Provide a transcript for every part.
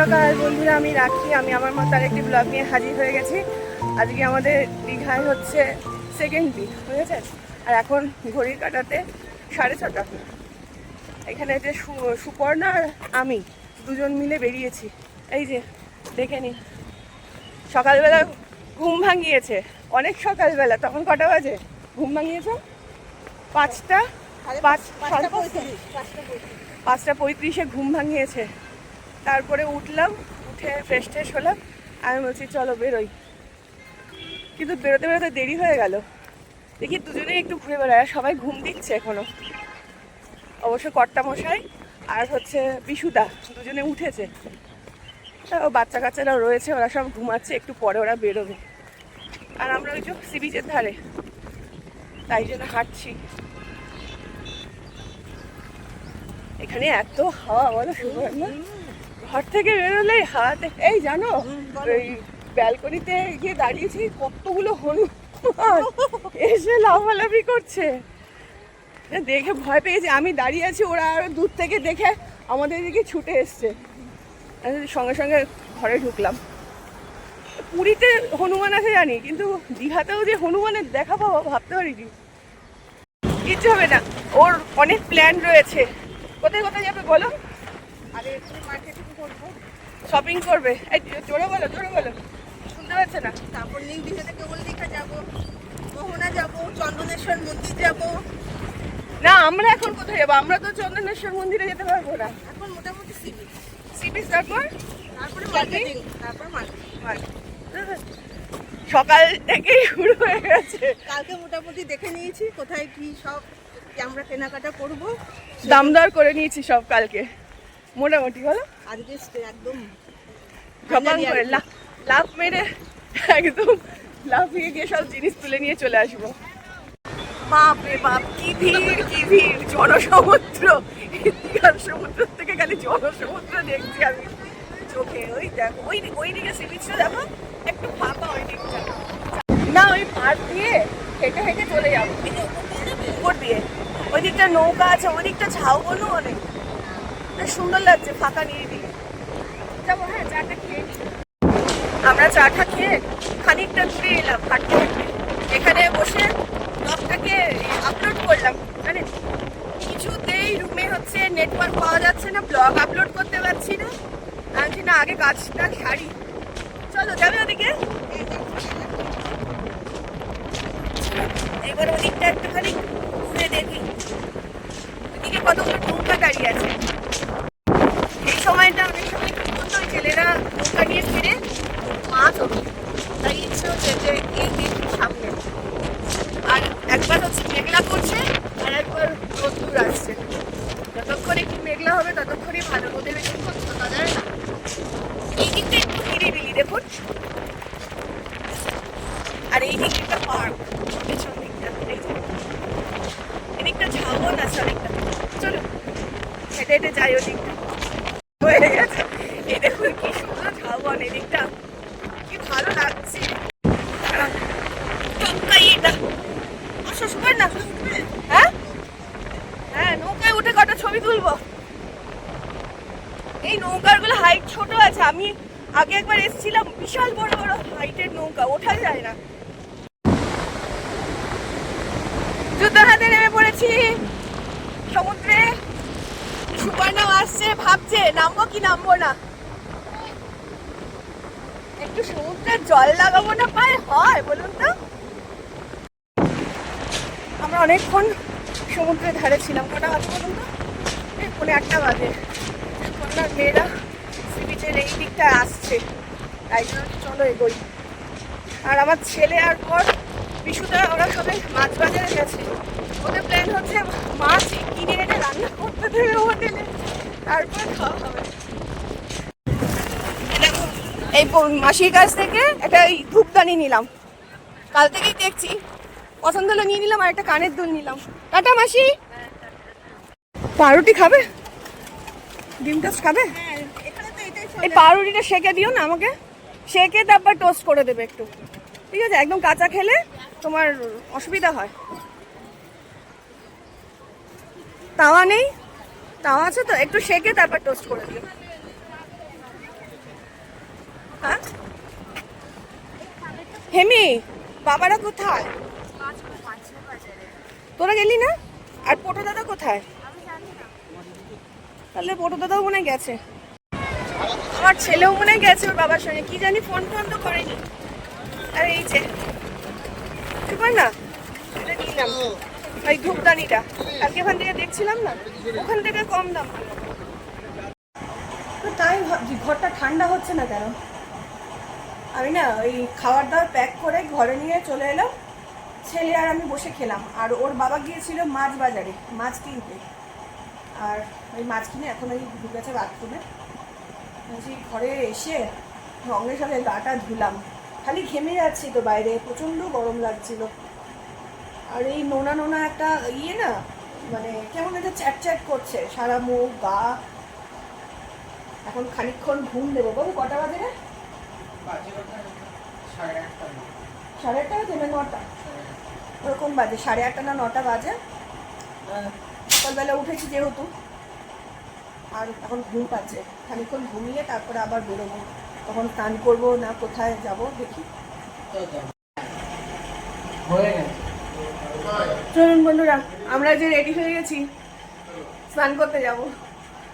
সকাল বন্ধুরা আমি রাখি। আমি আমার মতো একটি ব্লগ নিয়ে হাজির হয়ে গেছি। আজকে আমাদের দীঘায় হচ্ছে সেকেন্ড দিন বুঝেছে আর এখন ঘড়ির কাটাতে সাড়ে ছটা। এখানে যে সুপর্ণা আর আমি দুজন মিলে বেরিয়েছি। এই যে দেখে নি সকালবেলা ঘুম ভাঙিয়েছে। অনেক সকালবেলা তখন কটা বাজে? ঘুম ভাঙিয়েছে? পাঁচটা? পাঁচ সাড়ে পাঁচটা পাঁচটা পঁয়ত্রিশে ঘুম ভাঙিয়েছে। তারপরে উঠলাম, উঠে ফ্রেশ ট্রেশ হলাম। আমি বলছি, চলো বেরোই। কিন্তু বেরোতে বেরোতে দেরি হয়ে গেল। দেখি দুজনেই একটু ঘুরে বেড়ায়। সবাই ঘুম দিচ্ছে এখনও। অবশ্য কর্তা মশাই আর হচ্ছে বিশুদা দুজনে উঠেছে। ও বাচ্চা কাচ্চারাও রয়েছে, ওরা সব ঘুমাচ্ছে, একটু পরে ওরা বেরোবে। আর আমরা ওই যে সি বিচের ধারে। তাই জন্য হাঁটছি। এখানে এত হাওয়া, বলো সুবর্ণা ঘর থেকে বেরোলেই হাওয়াতে এই জানো, ওই ব্যালকনিতে গিয়ে দাঁড়িয়েছি, কতগুলো হনুমান এসে লাফালাফি করছে। দেখে ভয় পেয়েছে, আমি দাঁড়িয়ে আছি, ওরা আরও দূর থেকে দেখে আমাদের দিকে ছুটে এসছে। সঙ্গে সঙ্গে ঘরে ঢুকলাম। পুরীতে হনুমান আছে জানি, কিন্তু দীঘাতেও যে হনুমানের দেখা পাবো ভাবতে পারিনি। কিচ্ছু হবে না, ওর অনেক প্ল্যান রয়েছে। কোথায় কোথায় যাবে বলো? আরে মার্কেটিং শপিং করবে? এই জোরে বলো জোরে বলো। শুনতে পাচ্ছে না? তারপর নিউ দিঘা থেকে ওল দীঘা যাব। মোহনা যাব চন্দনেশ্বর মন্দির যাব। না আমরা এখন কোথায় যাব? আমরা তো চন্দনেশ্বর মন্দিরে যেতে পারব না। এখন মোটামুটি সি বিচ তারপর? তারপরে মার্কেটিং তারপর মার্কেটিং সকাল থেকেই শুরু হয়ে গেছে। কালকে মোটামুটি দেখে নিয়েছি কোথায় কি সব আমরা কেনাকাটা করব। দাম দর করে নিয়েছি সব কালকে। মোটামুটি বলো? আজকে একদম করে। লা- লাফ মেরে একদম লাফিয়ে গিয়ে সব জিনিস তুলে নিয়ে চলে আসব। বাপ রে বাপ কি ভিড় কি ভিড় জনসমুদ্র। দীঘার সমুদ্র থেকে খালি জনসমুদ্র দেখছি আমি। চোখে ওই দেখো ওই ওই দিকে সি বিচটা দেখো একটু ফাঁকা ওই দিকটা। না ওই পার দিয়ে হেঁটে হেঁটে চলে যাব। উপর দিয়ে ওই দিকটা নৌকা আছে ওই দিকটা ঝাউবনও অনেক। বেশ সুন্দর লাগছে, ফাঁকা দিয়ে যাব হ্যাঁ চাটা খেয়ে। আমরা চাটা খেয়ে খানিকটা দূরে এলাম, হাঁটতে এখানে বসে ব্লগটাকে আপলোড করলাম, জানেন? কিছুতেই রুমে হচ্ছে নেটওয়ার্ক পাওয়া যাচ্ছে না ব্লগ আপলোড করতে পারছি না। আমি না, আগে কাজটা সারি। চলো, যাবে ওদিকে? এবার ওদিকটা একটুখানি ঘুরে দেখি। ওদিকে কতগুলো নৌকা দাঁড়িয়ে আছে এই সময়টা অনেক সময় কি করতো ওই ছেলেরা নৌকা নিয়ে ফিরে মাছ ওঠে তাই ইচ্ছে হচ্ছে যে এই দিন সামনে আর একবার হচ্ছে মেঘলা করছে আর একবার রোদ্দুর আসছে যতক্ষণে কি মেঘলা হবে ততক্ষণই ভালো রোদে বেশিক্ষণ থাকা যায় না এই দিকটা একটু নিরিবিলি দেখুন আর এই দিকটা পার্ক। পেছন দিকটা এদিকটা ঝাউবন আছে অনেকটা চলো, হেঁটে হেঁটে যাই ওদিকটা হয়ে গেছে এই দেখুন কি সুন্দর ঝাউবন এদিকটা কি ভালো লাগছে দাঁড়াও, টপকাই এটা আসো সুপার না হ্যাঁ হ্যাঁ নৌকায় উঠে কটা ছবি তুলবো এই নৌকারগুলো হাইট ছোট আছে আমি আগে একবার এসেছিলাম বিশাল বড় বড় হাইটের নৌকা ওঠা যায় না হাতে নেমে পড়েছি। সমুদ্রে সুপর্ণাও আসছে, ভাবছে, নামবো কি নামবো না? একটু সমুদ্রের জল লাগাবো না পায়ে? হয়, বলুন তো। আমরা অনেকক্ষণ সমুদ্রের ধারে ছিলাম, কটা বাজে বলুন তো? এই পৌনে আটটা বাজে। সুপর্ণার মেয়েরা সি বিচের এই দিকটায় আসছে, তাই জন্য চলো এগোই। আর আমার ছেলে আর পর বিশুদা ওরা সবাই মাছ বাজারে গেছে। ওদের প্ল্যান হচ্ছে মাছ কিনে এনে রান্না করতে দেবে হোটেলে। তারপর খাওয়া হবে। এই মাসির কাছ থেকে একটা এই ধূপদানি নিলাম। কাল থেকেই দেখছি। পছন্দ হলো নিয়ে নিলাম আর একটা কানের দুল নিলাম। টাটা মাসি। পাউরুটি খাবে? ডিম টোস্ট খাবে? এই পাউরুটিটা সেকে দিও না আমাকে। সেকে তারপর টোস্ট করে দেবে একটু। ঠিক আছে, একদম কাঁচা খেলে তোমার অসুবিধা হয়? তাওয়া নেই? তাওয়া আছে তো? একটু সেকে তারপর টোস্ট করে দিও। হ্যাঁ? হেমি, বাবারা কোথায়? তোরা গেলি না? আর পোটো দাদা কোথায়? তাহলে পোটো দাদাও মনে গেছে। আমার ছেলেও মনে গেছে ওর বাবার সঙ্গে। কি জানি, ফোন টোন তো করেনি। আর এই যে কি কর না? এটা নিলাম এই ধূপদানিটা। কালকে ওখান থেকে দেখছিলাম না? ওখান থেকে কম দাম। তাই ভাবছি ঘরটা ঠান্ডা হচ্ছে না কেন? আমি না ওই খাবার দাবার প্যাক করে ঘরে নিয়ে চলে এলাম। ছেলে আর আমি বসে খেলাম। আর ওর বাবা গিয়েছিল মাছ বাজারে, মাছ কিনতে। আর ওই মাছ কিনে এখন ওই ঢুকেছে বাথরুমে বলছি, ঘরে এসে সঙ্গে সঙ্গে গাটা ধুলাম। খালি ঘেমে যাচ্ছি তো বাইরে প্রচণ্ড গরম লাগছিল। আর এই নোনা নোনা একটা ইয়ে না মানে কেমন একটা চ্যাট চ্যাট করছে সারা মুখ গা। এখন খানিকক্ষণ ঘুম দেবো। বাবু কটা বাজে রে? সাড়ে আটটা বাজে না নটা? ওরকম বাজে? সাড়ে আটটা না নটা বাজে? সকালবেলা উঠেছি যেহেতু। আর এখন ঘুম পাচ্ছে। খানিকক্ষণ ঘুমিয়ে তারপরে আবার বেরোবো। তখন স্নান করব না কোথায় যাব দেখি। চলুন বন্ধুরা আমরা যে রেডি হয়ে গেছি স্নান করতে যাব।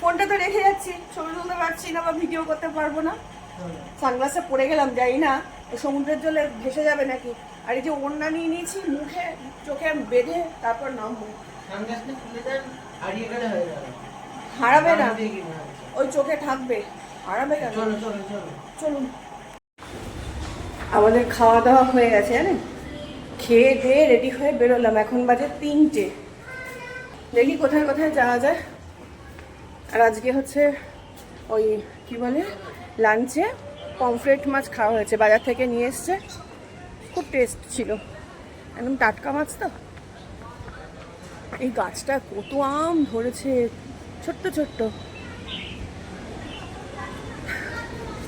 ফোনটা তো রেখে যাচ্ছি ছবি তুলতে পারছি না বা ভিডিও করতে পারব না। সানগ্লাসে পরে গেলাম যাই না সমুদ্রের জলে ভেসে যাবে নাকি? আর এই যে ওড়না নিয়ে নিয়েছি মুখে চোখে বেঁধে তারপর নামবো। হারাবে না। ওই চোখে থাকবে। কেন চলো চলো চলো। চলুন। আমাদের খাওয়া দাওয়া হয়ে গেছে জানেন? খেয়ে দিয়ে রেডি হয়ে বেরোলাম। এখন বাজে তিনটে। দেখি কোথায় কোথায় যাওয়া যায়। আর আজকে হচ্ছে ওই কি বলে লাঞ্চে পমফ্রেট মাছ খাওয়া হয়েছে। বাজার থেকে নিয়ে এসছে। খুব টেস্ট ছিল। একদম টাটকা মাছ তো। এই গাছটা কত আম ধরেছে। ছোট্ট ছোট্ট।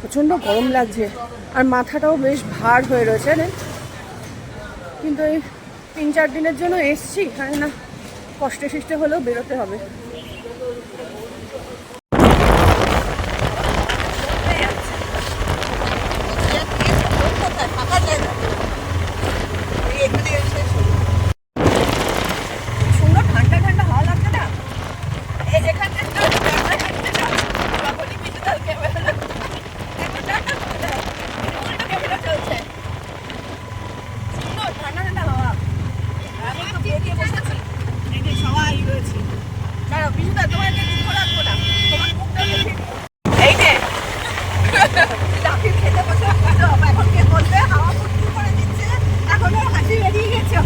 প্রচণ্ড গরম লাগছে আর মাথাটাও বেশ ভার হয়ে রয়েছে কিন্তু এই তিন চার দিনের জন্য এসছি হ্যাঁ না, কষ্টে সৃষ্টে হলেও বেরোতে হবে ফাঁকা জায়গা এই এখানে এসে শোনো। সুন্দর ঠান্ডা ঠান্ডা হাওয়া লাগছে না এই যেখান থেকে ক্যামেরা হাঁটতে যাও তখনই কিছু তার ক্যামেরা উল্টো ক্যামেরা চলছে সুন্দর ঠান্ডা ঠান্ডা হাওয়া আমি তো বেরিয়ে বসেছি এই যে সবাই রয়েছে দাঁড়াও বিশুদা তোমাকে দুঃখ রাখব না তোমার মুখটা দেখে এই যে চাকরি খেতে বসে বুঝতে হবে। এখন কে বলবে হাওয়া ফুটফুট করে দিচ্ছে এখন ওর হাসি বেরিয়ে গেছে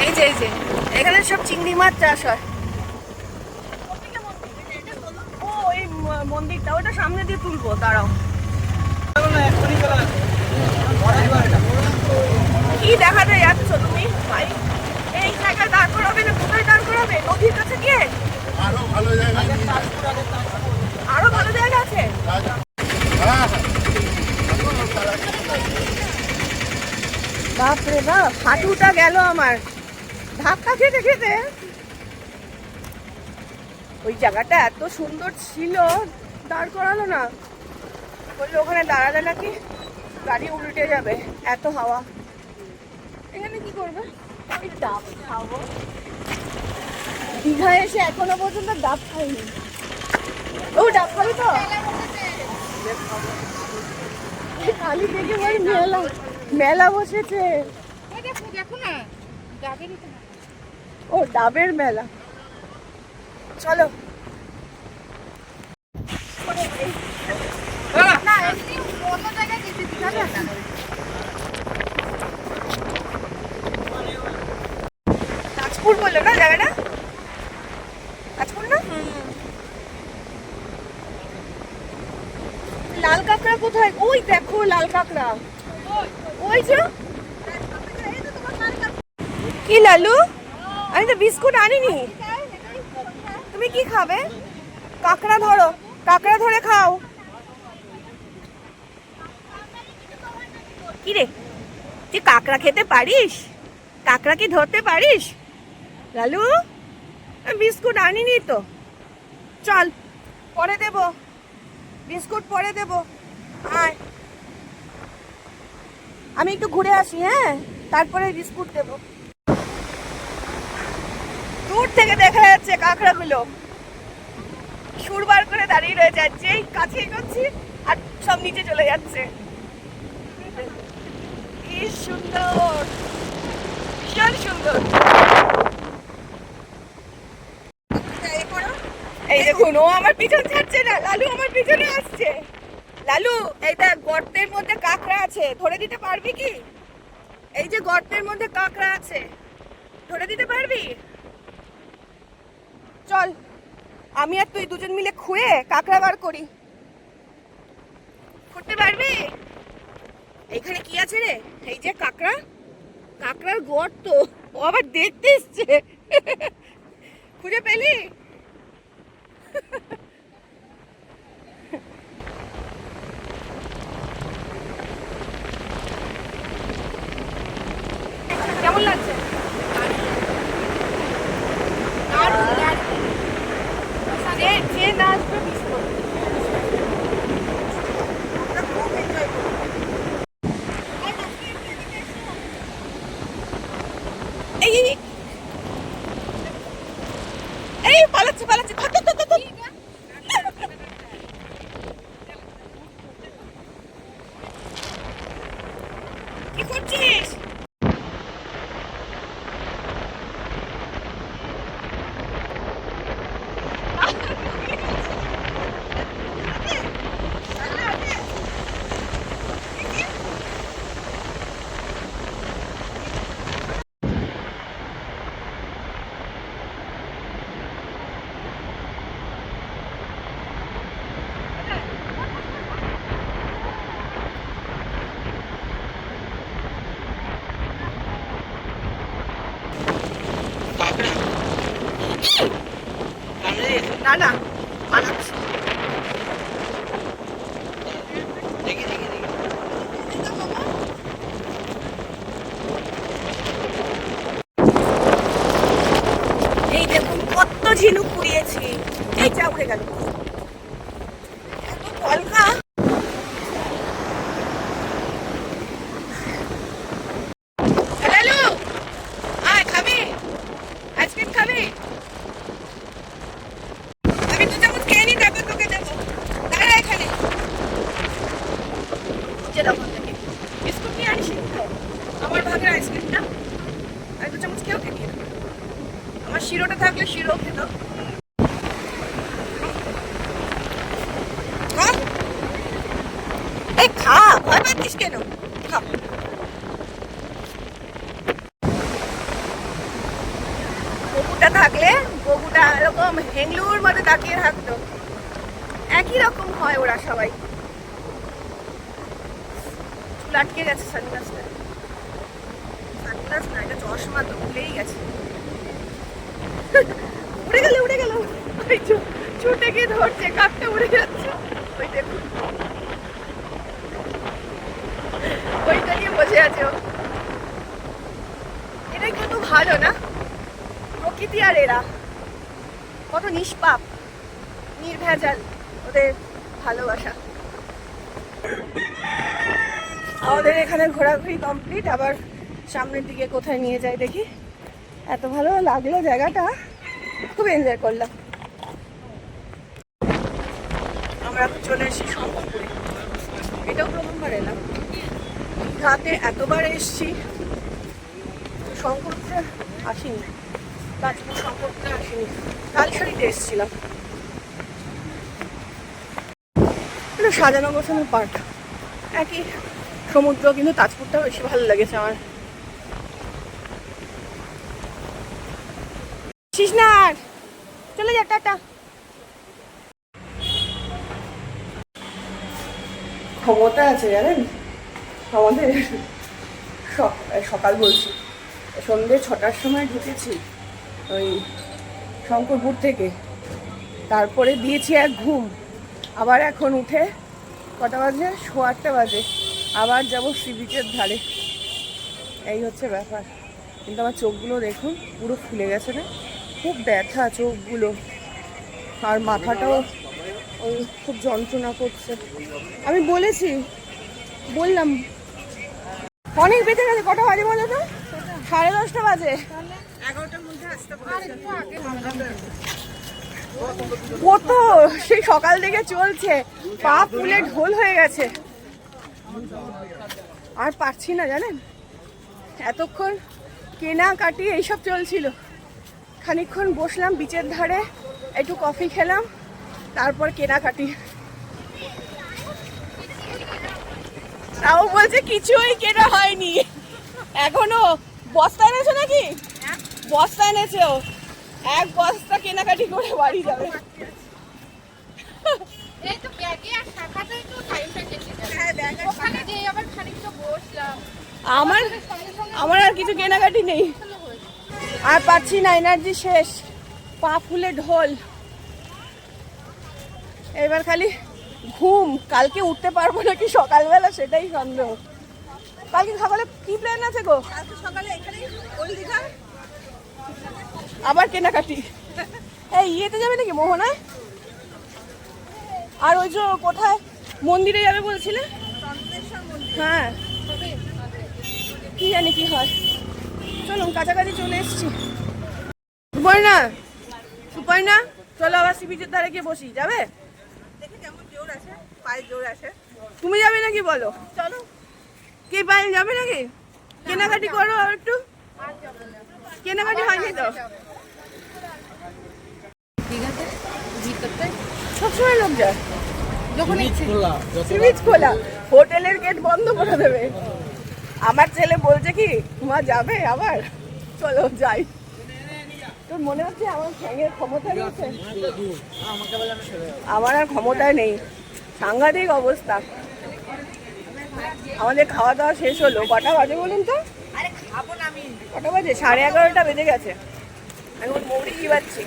এই যে এই যে এখানে সব চিংড়ি মাছ চাষ হয় ও এই ম- মন্দিরটা ওটা সামনে দিয়ে তুলবো দাঁড়াও কি দেখাতে যাচ্ছ তুমি ভাই এই জায়গায় দাঁড় করাবে না কোথায় দাঁড় করাবে নদীর কাছে গিয়ে আরও ভালো জায়গা নিয়ে যাও। আরও ভালো জায়গা আছে হ্যাঁ, হ্যাঁ। বাপরে বাপ হাঁটুটা গেল আমার। ধাক্কা খেতে খেতে ওই জায়গাটা এত সুন্দর ছিল, দাঁড় করালো না। বলল, ওখানে দাঁড়ালে নাকি গাড়ি উল্টে যাবে, এত হাওয়া। এখানে কি করবে? ডাব খাব। দীঘায় এসে এখনও পর্যন্ত ডাব খাইনি। ও, ডাব খাবি তো? কালি দেখে মেলা মেলা বসেছে। ও ডাবের মেলা। চলো। তাজপুর বলল না জায়গাটা? তাজপুর না? লাল কাঁকড়া কোথায়? ওই দেখো লাল কাঁকড়া। ওই যে কি লালু? আমি তো বিস্কুট আনিনি। তুমি কি খাবে? কাঁকড়া ধরো। কাঁকড়া ধরে খাও। কি রে? তুই কাঁকড়া খেতে পারিস? কাঁকড়া কি ধরতে পারিস? লালু বিস্কুট আনিনি তো। চল, পরে দেব। বিস্কুট পরে দেব। আয়। আমি একটু ঘুরে আসি হ্যাঁ? তারপরে বিস্কুট দেব। দূর থেকে দেখা যাচ্ছে কাঁকড়াগুলো। সুর বার করে দাঁড়িয়ে রয়েছে আর যেই কাছে করছি আর সব নিচে চলে যাচ্ছে। কি সুন্দর, ভীষণ সুন্দর। এই দেখুন, ও আমার পিছন ছাড়ছে না, লালু আমার পিছনে আসছে। লালু এই দেখ গর্তের মধ্যে কাঁকড়া আছে, ধরে দিতে পারবি কি? এই যে গর্তের মধ্যে কাঁকড়া আছে, ধরে দিতে পারবি? চল। আমি আর তুই দুজন মিলে খুঁয়ে কাঁকড়া বার করি। করতে পারবি? এখানে কি আছে রে? এই যে কাঁকড়া। কাঁকড়ার গর্ত। ও আবার দেখতে এসছে। খুঁজে পেলি? শিরোটা থাকলে শিরো খেত। খা। কেন? থাকলে বগুটা এরকম তাকিয়ে থাকতো। একই রকম হয় ওরা সবাই। চুল আটকে গেছে সানগ্লাসটা। সানগ্লাস না, এটা চশমা তো ভুলেই গেছে উড়ে গেল উড়ে গেল ওই ছু- ছুটে গিয়ে ধরছে, কাকটা উড়ে যাচ্ছে। ওই দেখুন ওইটা নিয়ে বসে আছে ও। এটা কিন্তু ভালো না। প্রকৃতি আর এরা। কত নিষ্পাপ, নির্ভেজাল ওদের ভালোবাসা। আমাদের এখানে ঘোরাঘুরি কমপ্লিট আবার সামনের দিকে কোথায় নিয়ে যায় দেখি। এত ভালো লাগল জায়গাটা। খুব এনজয় করলাম। আমরা চলে এসেছি শঙ্করপুরে এটাও প্রথমবার এলাম দীঘাতে এতবার এসেছি শঙ্করপুরে আসিনি। তাজপুর শঙ্করপুরে আসিনি। তালসারিতে এসেছিলাম। এটা সাজানো গোছানো পার্ক। একই সমুদ্র, কিন্তু তাজপুরটা বেশি ভালো লেগেছে আমার। শিশনার চলে যা, টাটা। ক্ষমতা আছে, জানেন? আমাদের সক- সকাল বলছি। সন্ধ্যে ছটার সময় ঢুকেছি, ওই শঙ্করপুর থেকে। তারপরে দিয়েছি এক ঘুম। আবার এখন উঠে কটা বাজে? শো আটটা বাজে। আবার যাব সি বিচের ধারে। এই হচ্ছে ব্যাপার। কিন্তু আমার চোখগুলো দেখুন, পুরো ফুলে গেছে না? খুব ব্যথা চোখগুলো। আর মাথাটাও খুব যন্ত্রণা করছে। আমি বলেছি, বললাম। অনেক বেঁচে গেছে, কটা বাজে বলো তো? সাড়ে দশটা বাজে। কত? সেই সকাল থেকে চলছে। পা ফুলে ঢোল হয়ে গেছে। আর পারছি না, জানেন? এতক্ষণ কেনাকাটি এইসব চলছিল। খানিকক্ষণ বসলাম, বিচের ধারে, একটু কফি খেলাম। তারপর কেনাকাটি। তাও বলছে কিছুই কেনা হয়নি। এখনও বস্তা এনেছো নাকি? বস্তা এনেছো। এক বস্তা কেনাকাটি করে বাড়ি যাবে। হ্যাঁ আমার আমার আর কিছু কেনাকাটি নেই। আর পাচ্ছি না এনার্জি শেষ। পা ফুলে ঢোল। এবার খালি ঘুম। কালকে উঠতে পারব নাকি সকালবেলা? সেটাই সন্দেহ। কালকে সকালে কি প্ল্যান আছে গো? সকালে এখানেই আবার কেনাকাটি। এই ইয়েতে যাবে নাকি মোহনায় আর ওই যে কোথায়? মন্দিরে যাবে বলছিলে? হ্যাঁ। কি জানি কি হয়। চলুন কাছাকাছি চলে এসছি। সুপর্ণা সুপর্ণা চলো আবার সি বিচের ধারে গিয়ে বসি। যাবে? জোর আছে? পায়ে জোর আছে। তুমি যাবে নাকি বলো? চলো। কে পায়েল যাবে নাকি? কেনাকাটি করো আর একটু। কেনাকাটি হয়নি তো? ঠিক আছে। ভিতরতে সবসময় লোক যায়। যখন খোলা। হোটেলের গেট বন্ধ করে দেবে। আমার ছেলে বলছে কি মা যাবে আবার? চলো যাই। তোর মনে হচ্ছে আমার ঠ্যাঙের ক্ষমতা রয়েছে? আমার আর ক্ষমতায় নেই। সাংঘাতিক অবস্থা। আমাদের খাওয়া দাওয়া শেষ হলো। কটা বাজে বলুন তো? কটা বাজে? সাড়ে এগারোটা বেজে গেছে। আমি ওর মৌরি কি পাচ্ছি?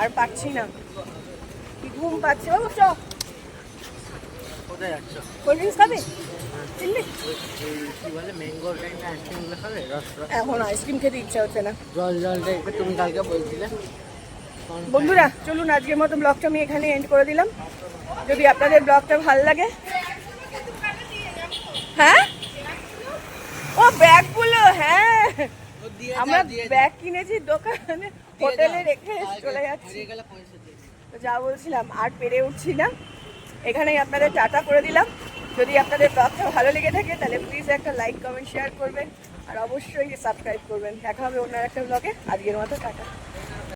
আর পাচ্ছি না। কি ঘুম পাচ্ছে? বাবু চ। কোল্ড ড্রিঙ্কস খাবে? এখন আইসক্রিম খেতে ইচ্ছা হচ্ছে না। জল জল টাইপের তুমি কালকে বলছিলে। বন্ধুরা চলুন আজকের মতো ব্লগটা আমি এখানে এন্ড করে দিলাম। যদি আপনাদের ব্লগটা ভালো লাগে হ্যাঁ? ও ব্যাগগুলো হ্যাঁ। আমরা ব্যাগ কিনেছি দোকানে হোটেলে রেখে চলে যাচ্ছি। যা বলছিলাম আর পেরে উঠছি না। এখানেই আপনাদের টাটা করে দিলাম। যদি আপনাদের ব্লগটা ভালো লেগে থাকে, তাহলে প্লিজ একটা লাইক কমেন্ট শেয়ার করবেন। আর অবশ্যই সাবস্ক্রাইব করবেন। দেখা হবে ওনার একটা ব্লগে আজকের মতো, টাটা।